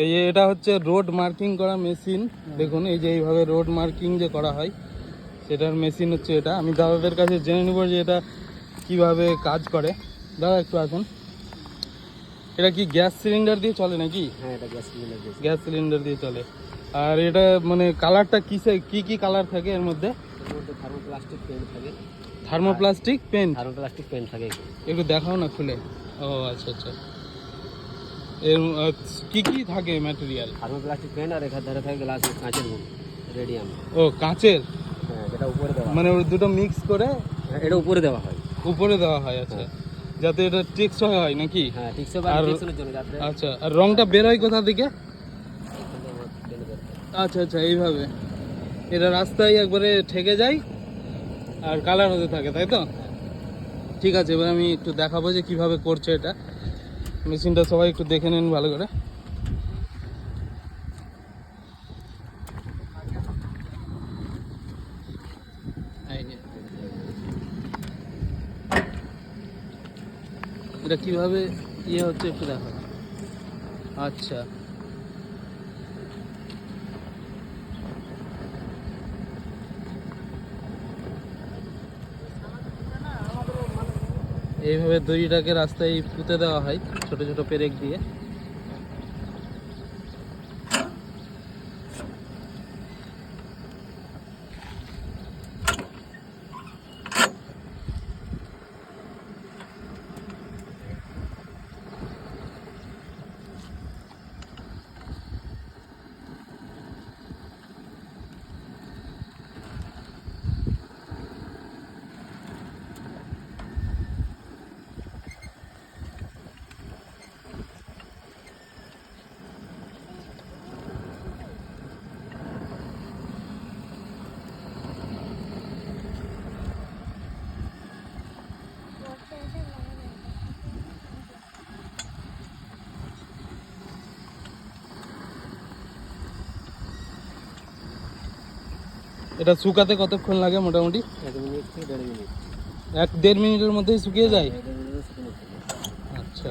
এই এটা হচ্ছে রোড মার্কিং করা মেশিন। দেখুন এই যে এইভাবে রোড মার্কিং যে করা হয় সেটার মেশিন হচ্ছে এটা। আমি দাদাদের কাছে জেনে নেব যে এটা কীভাবে কাজ করে। দাদা একটু আসুন। এটা কি গ্যাস সিলিন্ডার দিয়ে চলে নাকি? হ্যাঁ এটা গ্যাস সিলিন্ডার দিয়েছে গ্যাস সিলিন্ডার দিয়ে চলে। আর এটা মানে কালারটা কিসে কি কি কালার থাকে এর মধ্যে? থার্মোপ্লাস্টিক পেন থাকে। থার্মোপ্লাস্টিক পেন্ট থার্মোপ্লাস্টিক পেন থাকে। একটু দেখাও না খুলে। ও আচ্ছা আচ্ছা। এর কি কি থাকে ম্যাটেরিয়াল থার্মোপ্লাস্টিক পেন আর এখান ধারে থাকে গ্লাস কাঁচের বুক রেডিয়াম ও কাঁচের? হ্যাঁ যেটা উপরে দেওয়া মানে ওই দুটো মিক্স করে? হ্যাঁ, এটা উপরে দেওয়া হয়। উপরে দেওয়া হয় আচ্ছা। যাতে এটা টেকসই হয় নাকি? হ্যাঁ ঠিক সব আর- আচ্ছা আর রংটা বের হয় কোথা থেকে। আচ্ছা আচ্ছা এইভাবে। এটা রাস্তায় একবারে ঠেকে যায় আর কালার হতে থাকে তাই তো? ঠিক আছে এবার আমি একটু দেখাবো যে কীভাবে করছে এটা। মেশিনটা সবাই একটু দেখে নেন ভালো করে। এটা কীভাবে ইয়ে হচ্ছে একটু দেখো আচ্ছা। এইভাবে দড়িটাকে রাস্তায় পুঁতে দেওয়া হয় ছোট ছোট পেরেক দিয়ে। এটা শুকাতে কতক্ষণ লাগে মোটামুটি? এক দেড় মিনিটের মধ্যেই শুকিয়ে যায়। আচ্ছা।